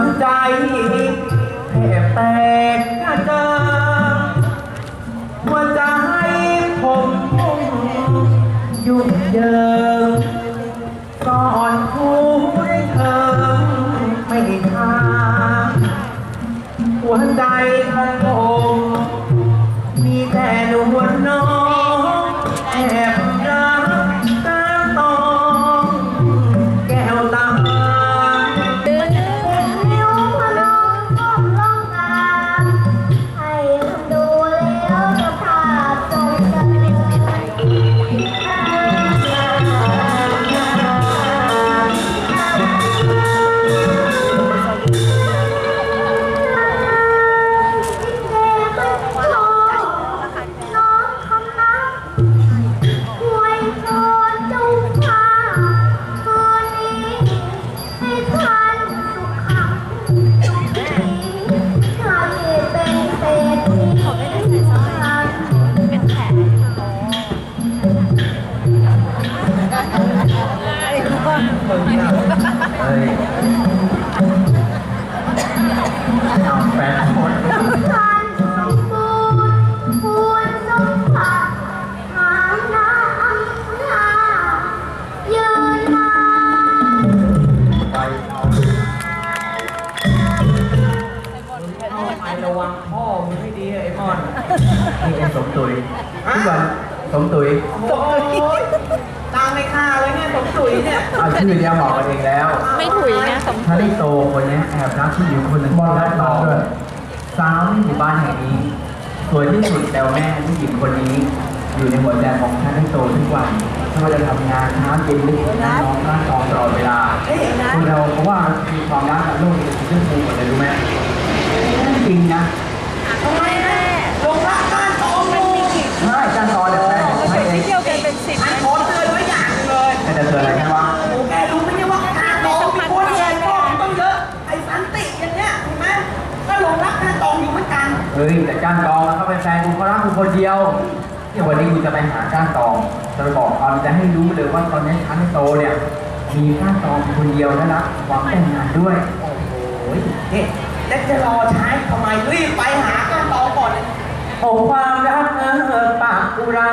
วใจแทบแตกกระจางหัวใจผมยุ่งเหยิงก่อนคู่ได้เธอไม่ทางหัวใจของผมมีแต่ดวงน้อง เฮ้ยเอาแฟนหมดท่านสมบูรณ์ควรสมบัติฐานะอำนาจยืนนานไปเอาเอาไประวังพ่อมึงให้ดีไอ้มอนนี่ไอ้สมตุยทุกวัน สมตุยโอ้ยตามไม่ค่าเลยเนี่ยสมตุ๋ยเนี่ยเอาชื่อเดียวบอกกันเองแล้วไม่ถุยนะสมถ้าได้โตคนนี้แอบรักผู้หญิงคนหนึ่งบอลรักต่อด้วยสาวในหมู่บ้านแห่งนี้ สวยที่สุดแล้วแม่ผู้หญิงคนนี้ อยู่ในหัวใจของท่านได้โตทุกวันไม่ว่าจะทำงานน้ำเย็นหรือน้องร่างทองตลอดเว เลยแต่จะเจออะไรกันวะโอ้แกรู้ไหมเนี่ยว่าการตองมีคนเรียนพ่อมันต้องเยอะไอ้สันติอย่างเนี้ยเห็นไหมก็หลงรักการตองอยู่เหมือนกันเฮ้ยแต่จ้านตองเขาเป็นแฟนกูเขารักกูคนเดียวเนี่ยวันนี้กูจะไปหาจ้านตองจะไปบอกความจะให้รู้เลยว่าตอนนี้ชั้นโตเนี่ยมีจ้านตองคนเดียวและรักหวังแต่งงานด้วยโอ้ยนี่แล้วจะรอใช้ทำไมรีบไปหาการตองก่อนเลยโอ้ความรักเออปากกุรา